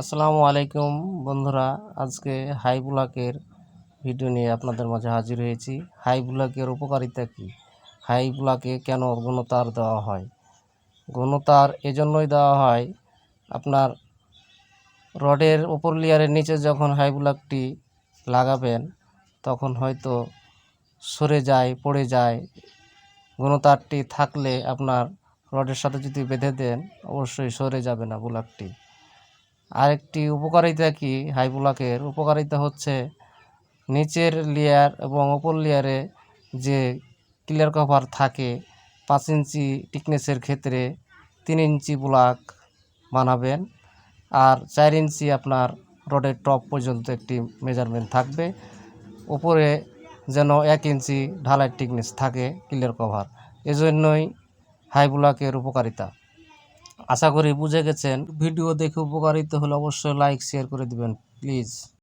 আসসালামু আলাইকুম বন্ধুরা। আজকে হাই ব্লকের ভিডিও নিয়ে আপনাদের মাঝে হাজির হয়েছি। হাই ব্লকের উপকারিতা কী? হাই ব্লকে কেন গুণতার দেওয়া হয়? গুণতার এজন্যই দেওয়া হয়। আপনার রডের উপর লেয়ারের নিচে যখন হাই ব্লকটি লাগাবেন, তখন হয়তো সরে যায়, পড়ে যায়। গুণতারটি থাকলে আপনার রডের সাথে যদি বেঁধে দেন, অবশ্যই সরে যাবে না ব্লকটি। আরেকটি উপকারিতা কি হাই ব্লকের উপকারিতা হচ্ছে নিচের লেয়ার এবং ওপর লেয়ারে যে ক্লিয়ার কভার থাকে, পাঁচ ইঞ্চি টিকনেসের ক্ষেত্রে তিন ইঞ্চি ব্লক বানাবেন। আর চার ইঞ্চি আপনার রডের টপ পর্যন্ত একটি মেজারমেন্ট থাকবে। উপরে যেন এক ইঞ্চি ঢালাই টিকনেস থাকে ক্লিয়ার কভার এজন্যই হাই ব্লকের উপকারিতা। আশা করি বুঝে গেছেন। ভিডিও দেখে উপকারিত হলে অবশ্যই লাইক শেয়ার করে দিবেন প্লিজ